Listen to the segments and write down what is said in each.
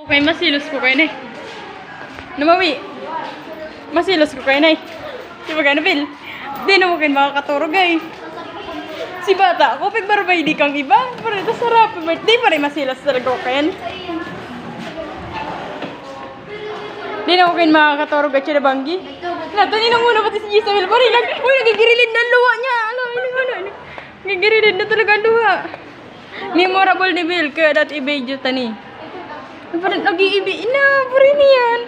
Okay, masilos ko kayo na eh. Namawi. Masilos ko kayo na eh. Di ba? Di na mo kayo makakaturog ay. Si bata, ako pagbarbay di kang iba. Pero ito sarap. Birthday pa rin masilas talaga ko kayo. Di na mo kayo makakaturog at siya banggi. Nato, muna pati si Isabel. Pari lang. Uy, nagigirilid na ang luwa niya. Ano, ano, ano, ano. Nagigirilid na talaga ang luwa. Memorable ni Bill. Kaya dati i-video tani. Parang nag-iibi na. Pari niyan.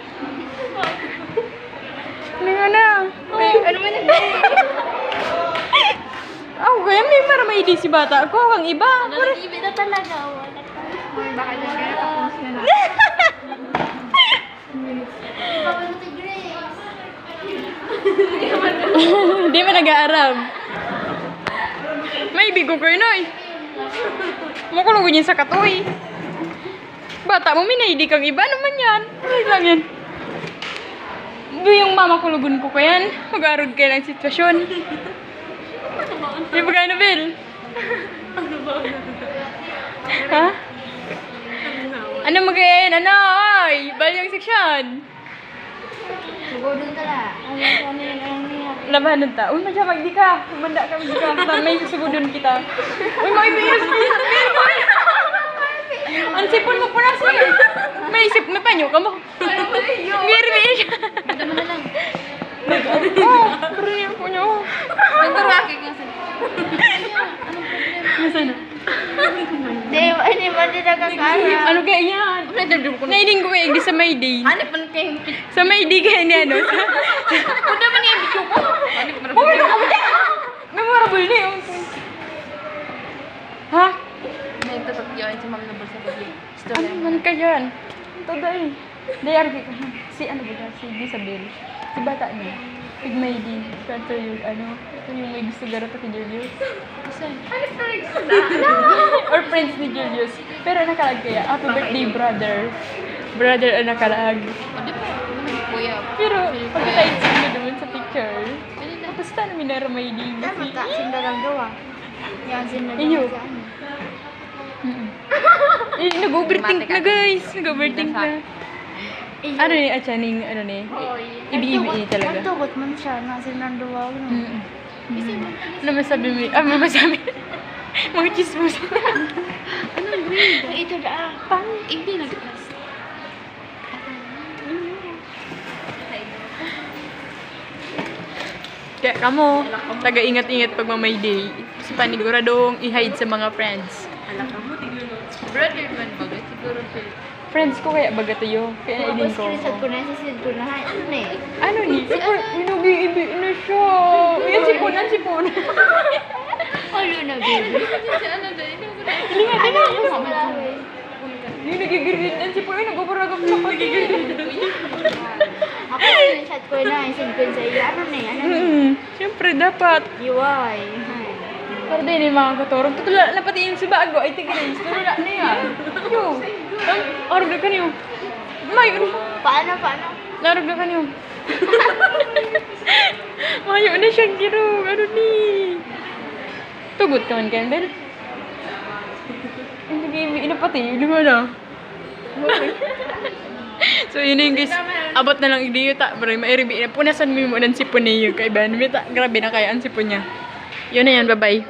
Ano nga na? May, ano man Ako kaya may para may di si bata ko. Kang iba. Pari. Ibig na talaga. Baka na kaya tapos na na. Baka mo nag-aaram? May bigo ko yun ay. Makulong niya sa katoy. Bata mo, minaidi kang iba naman yan. Ay lang yan. Yung mama ko lugun ko ko yan. Mag-arod kayo ng sitwasyon. Di ba kayo na, Bill? Ha? Ano magayin? Ano? Ay, balyang seksyon. Siguro dun tala. Ano ano. Labanan ta. Uy, madya, magdi ka. Manda ka, magdi ka. May susugudon kita. Uy, may biyas, biyas, biyas. Po na siya. May isip, may panyo ka mo. Ngiri, biyas. Ganda mo na lang. Oh, pero yung po niyo. Nagkarwaki ka sa... Nasaan na? Di, hindi ba din nakakaya? Ano kaya yan? Nailing ko eh, sa may day. Ano pa kayo? Sa may day kaya niya, no? Ano ba niya video ko? Ano ba Oh, may nakabit Memorable na yun. Ha? Nagtatak yun si Ma'am Nabal sa gabi. Ano man ka yan? Ito dahil. Dahil ka. Si ano ba? Si Isabel. Si bata niya. Pig may din. Ito yung ano. Ito yung may gusto gara pa kay Julius. Or friends ni Julius. Pero nakalag kaya. Happy birthday, brother. Brother ang nakalag. O, di ba? Ano naman kuya? Pero pagkatay sa doon sa picture. Tapos ta namin na may din. Dapat ka, sindalang gawa. Yan, sindalang Iyo. Ano. Eh, nag-overthink na guys. Nag-overthink na. Ano ni Achaning, ano ni? Ibi-ibi talaga. Nagtukot man siya, nasa nanduwa ko. Mm. Ano masabi mo? Ah, ano masabi? Mga chismosa. Anong grade? Ito na ah. Pang? Hindi nag-class. Kaya kamo, taga-ingat-ingat pag mamay day. Paniguradong i-hide sa mga friends. Alam ka mo, tignan mo. Brother man ba? Siguro sila. Friends ko kaya baga tayo. Kaya nailin ko. screenshot ko na sa sid ko na. Ano na eh? Ano ni? Sipon, inubi-ibi na siya. Yan, sipunan, sipunan. Ano na, baby? Ano na? Nga, Ano? hindi nga. Ano malawi? Yung nagigirit yan, sipunan, ay nagbabaragam sa patigil. Ako screenshot ko na. Isin ko sa iyo. Ano na eh? Ano na? Siyempre, dapat. Iway. Para din yung mga katorong. Tutula na pati yung si Bago ay tigilis. Pero na na yan. Yo. Arog na ka niyo. May, ano? Paano, paano? Narog na ka niyo. Mayo na siyang girong. Ano ni? Tugot ka man, Kendall. Hindi, ina pati. Hindi mo na. so yun na yung guys, abot na lang idiyo ta, bro, mairibi na, punasan mo mo ng sipon niyo kay Ben, grabe na kaya ang sipon niya. Yun na yan, bye-bye.